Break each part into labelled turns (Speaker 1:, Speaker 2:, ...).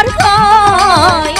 Speaker 1: ঘর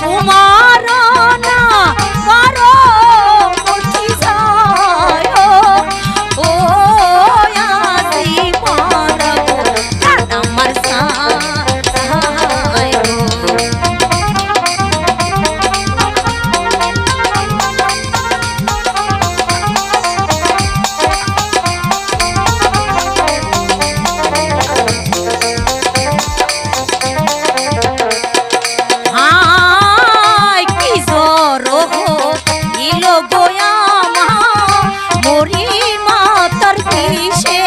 Speaker 1: তোমার Deixa